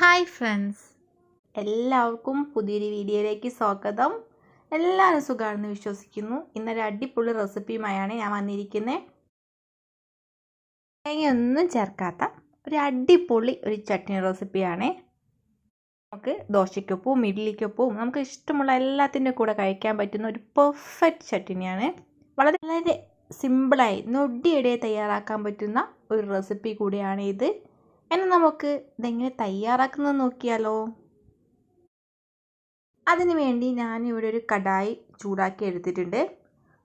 Hi friends. എല്ലാവർക്കും പുതിയൊരു വീഡിയോയിലേക്ക് സ്വാഗതം. എല്ലാവരും സുഖമാണെന്ന് വിശ്വസിക്കുന്നു. ഇന്നൊരു അടിപൊളി റെസിപ്പിയുമായാണ് ഞാൻ വന്നിരിക്കുന്നത് തേങ്ങയൊന്നും ചേർക്കാത്ത ഒരു അടിപൊളി ഒരു ചട്നി റെസിപ്പിയാണ്. നമുക്ക് ദോശയ്ക്കൊപ്പവും ഇഡ്ഡലിക്കൊപ്പവും നമുക്ക് ഇഷ്ടമുള്ള എല്ലാത്തിന്റെ കൂടെ കഴിക്കാൻ പറ്റുന്ന ഒരു പെർഫെക്റ്റ് ചട്നിയാണ്. വളരെ വളരെ സിമ്പിളായി നൊടിയിടെ തയ്യാറാക്കാൻ പറ്റുന്ന ഒരു റെസിപ്പി കൂടിയാണ് ഇത് എന്നാൽ നമുക്ക് ഇതെങ്ങനെ തയ്യാറാക്കുന്നത് നോക്കിയാലോ? അതിനു വേണ്ടി ഞാനിവിടെ ഒരു കടായി ചൂടാക്കി എടുത്തിട്ടുണ്ട്.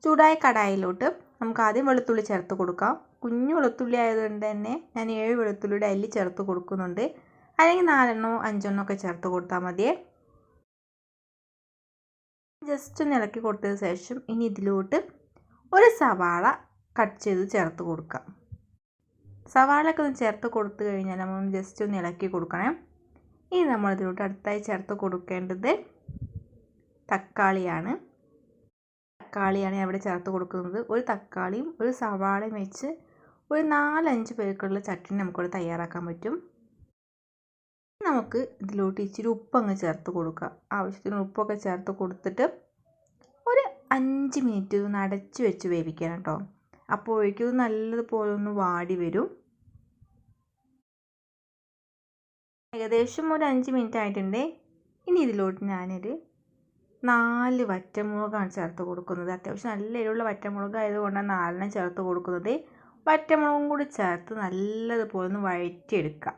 ചൂടായ കടായിലോട്ട് നമുക്ക് ആദ്യം വെളുത്തുള്ളി ചേർത്ത് കൊടുക്കാം. കുഞ്ഞു വെളുത്തുള്ളി ആയതുകൊണ്ട് തന്നെ ഞാൻ ഏഴ് വെളുത്തുള്ളിയുടെ അല്ലി ചേർത്ത് കൊടുക്കുന്നുണ്ട്. അല്ലെങ്കിൽ നാലെണ്ണോ അഞ്ചെണ്ണോ ഒക്കെ ചേർത്ത് കൊടുത്താൽ മതിയേ. ജസ്റ്റ് ഒന്ന് ഇളക്കി കൊടുത്തതിന് ശേഷം ഇനി ഇതിലോട്ട് ഒരു സവാള കട്ട് ചെയ്ത് ചേർത്ത് കൊടുക്കാം. സവാളൊക്കെ ഒന്ന് ചേർത്ത് കൊടുത്തു കഴിഞ്ഞാൽ നമ്മൾ ജസ്റ്റ് ഒന്ന് ഇളക്കി കൊടുക്കണം. ഇനി നമ്മൾ ഇതിലോട്ട് അടുത്തായി ചേർത്ത് കൊടുക്കേണ്ടത് തക്കാളിയാണ്. തക്കാളിയാണ് അവിടെ ചേർത്ത് കൊടുക്കുന്നത്. ഒരു തക്കാളിയും ഒരു സവാളയും വെച്ച് ഒരു നാലഞ്ച് പേർക്കുള്ള ചട്നി നമുക്കിവിടെ തയ്യാറാക്കാൻ പറ്റും. നമുക്ക് ഇതിലോട്ട് ഇച്ചിരി ഉപ്പങ്ങ് ചേർത്ത് കൊടുക്കുക ആവശ്യത്തിന് ഉപ്പൊക്കെ ചേർത്ത് കൊടുത്തിട്ട് ഒരു അഞ്ച് മിനിറ്റ് ഒന്ന് അടച്ച് വെച്ച് വേവിക്കണം കേട്ടോ. അപ്പോഴേക്കും നല്ലതുപോലെ ഒന്ന് വാടി വരും. ഏകദേശം ഒരു അഞ്ച് മിനിറ്റ് ആയിട്ടുണ്ട്. ഇനി ഇതിലോട്ട് ഞാനൊരു നാല് വറ്റമുളകാണ് ചേർത്ത് കൊടുക്കുന്നത്. അത്യാവശ്യം നല്ല എരിവുള്ള വറ്റമുളക് ആയതുകൊണ്ടാണ് നാലെണ്ണം ചേർത്ത് കൊടുക്കുന്നത്. വറ്റമുളകും കൂടി ചേർത്ത് നല്ലതുപോലെ ഒന്ന് വഴറ്റിയെടുക്കാം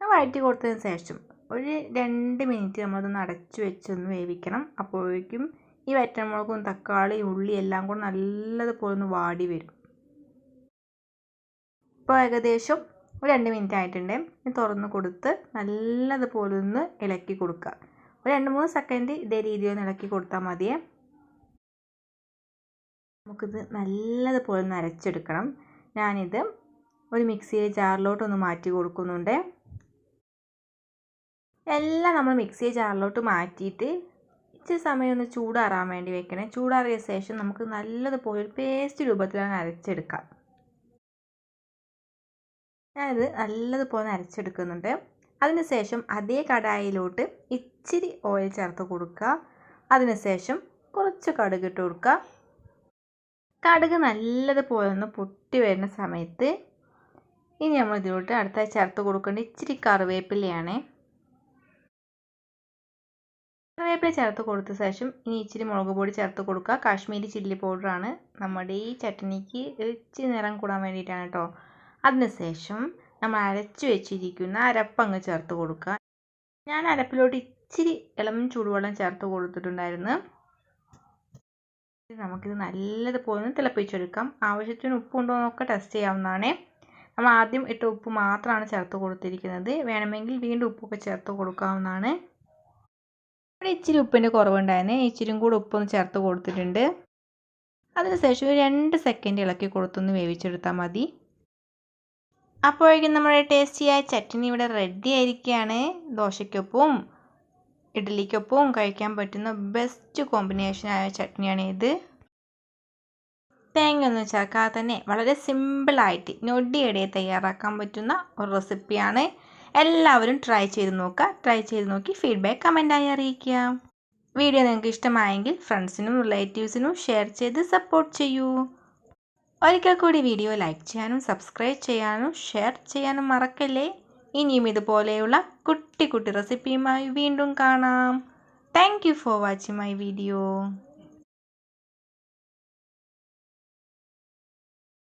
വഴറ്റി കൊടുത്തതിന് ശേഷം ഒരു രണ്ട് മിനിറ്റ് നമ്മളതൊന്ന് അടച്ചു വെച്ചൊന്ന് വേവിക്കണം. അപ്പോഴേക്കും ഈ വറ്റമുളകും തക്കാളി ഉള്ളി എല്ലാം കൂടെ നല്ലതുപോലെ ഒന്ന് വാടി വരും. ഇപ്പോൾ ഏകദേശം ഒരു രണ്ട് മിനിറ്റ് ആയിട്ടുണ്ട്. തുറന്ന് കൊടുത്ത് നല്ലതുപോലെ ഒന്ന് ഇളക്കി കൊടുക്കുക. ഒരു രണ്ട് മൂന്ന് സെക്കൻഡ് ഇതേ രീതിയിൽ ഒന്ന് ഇളക്കി കൊടുത്താൽ മതിയേ. നമുക്കിത് നല്ലതുപോലെ ഒന്ന് അരച്ചെടുക്കണം. ഞാനിത് ഒരു മിക്സിയിലെ ജാറിലോട്ടൊന്ന് മാറ്റി കൊടുക്കുന്നുണ്ട്. എല്ലാം നമ്മൾ മിക്സി ജാറിലോട്ട് മാറ്റിയിട്ട് ഇച്ചിരി സമയം ഒന്ന് ചൂടാറാൻ വേണ്ടി വെക്കണേ. ചൂടാറിയ ശേഷം നമുക്ക് നല്ലതുപോലെ ഒരു പേസ്റ്റ് രൂപത്തിലാണ് അരച്ചെടുക്കാം. ഞാനിത് നല്ലതുപോലെ അരച്ചെടുക്കുന്നുണ്ട്. അതിനുശേഷം അതേ കടായിലോട്ട് ഇച്ചിരി ഓയിൽ ചേർത്ത് കൊടുക്കുക. അതിനുശേഷം കുറച്ച് കടുക് ഇട്ട് കൊടുക്കുക. കടുക് നല്ലതുപോലെ ഒന്ന് പൊട്ടി വരുന്ന സമയത്ത് ഇനി നമ്മൾ ഇതിലോട്ട് അടുത്തായി ചേർത്ത് കൊടുക്കേണ്ട ഇച്ചിരി കറിവേപ്പിലയാണ്. കറിവേപ്പില ചേർത്ത് കൊടുത്ത ശേഷം ഇനി ഇച്ചിരി മുളക് പൊടി ചേർത്ത് കൊടുക്കുക. കാശ്മീരി ചില്ലി പൗഡറാണ് നമ്മുടെ ഈ ചട്ടനിക്ക് ഇച്ചിരി നിറം കൂടാൻ വേണ്ടിയിട്ടാണ് കേട്ടോ അതിനുശേഷം നമ്മൾ അരച്ചു വെച്ചിരിക്കുന്ന അരപ്പങ്ങ് ചേർത്ത് കൊടുക്കുക. ഞാൻ അരപ്പിലോട്ട് ഇച്ചിരി ഇളം ചൂടുവെള്ളം ചേർത്ത് കൊടുത്തിട്ടുണ്ടായിരുന്നു. നമുക്കിത് നല്ലതുപോലെ ഒന്ന് തിളപ്പിച്ചെടുക്കാം. ആവശ്യത്തിന് ഉപ്പുണ്ടോ എന്നൊക്കെ ടെസ്റ്റ് ചെയ്യാവുന്നതാണ്. നമ്മൾ ആദ്യം ഇട്ട ഉപ്പ് മാത്രമാണ് ചേർത്ത് കൊടുത്തിരിക്കുന്നത്. വേണമെങ്കിൽ വീണ്ടും ഉപ്പൊക്കെ ചേർത്ത് കൊടുക്കാവുന്നതാണ്. ഇവിടെ ഇച്ചിരി ഉപ്പിന്റെ കുറവുണ്ടായിരുന്നു. ഇച്ചിരിയും കൂടെ ഉപ്പൊന്ന് ചേർത്ത് കൊടുത്തിട്ടുണ്ട്. അതിനുശേഷം ഒരു രണ്ട് സെക്കൻഡ് ഇളക്കി കൊടുത്തൊന്ന് വേവിച്ചെടുത്താൽ മതി. അപ്പോഴേക്കും നമ്മുടെ ടേസ്റ്റിയായ ചട്ടിനി ഇവിടെ റെഡി ആയിരിക്കുകയാണ്. ദോശയ്ക്കൊപ്പവും ഇഡ്ഡലിക്കൊപ്പവും കഴിക്കാൻ പറ്റുന്ന ബെസ്റ്റ് കോമ്പിനേഷനായ ചട്നിയാണ് ഇത്. തേങ്ങ ഒന്നും ചേർക്കാതെ തന്നെ വളരെ സിമ്പിളായിട്ട് ഞൊടിയിടയിൽ തയ്യാറാക്കാൻ പറ്റുന്ന ഒരു റെസിപ്പിയാണ് എല്ലാവരും ട്രൈ ചെയ്ത് നോക്കുക ട്രൈ ചെയ്ത് നോക്കി ഫീഡ്ബാക്ക് കമന്റായി അറിയിക്കുക. വീഡിയോ നിങ്ങൾക്ക് ഇഷ്ടമായെങ്കിൽ ഫ്രണ്ട്സിനും റിലേറ്റീവ്സിനും ഷെയർ ചെയ്ത് സപ്പോർട്ട് ചെയ്യൂ. ഒരിക്കൽ കൂടി വീഡിയോ ലൈക്ക് ചെയ്യാനും സബ്സ്ക്രൈബ് ചെയ്യാനും ഷെയർ ചെയ്യാനും മറക്കല്ലേ? ഇനിയും ഇതുപോലെയുള്ള കുട്ടി കുട്ടി റെസിപ്പിയുമായി വീണ്ടും കാണാം. Thank for watching my video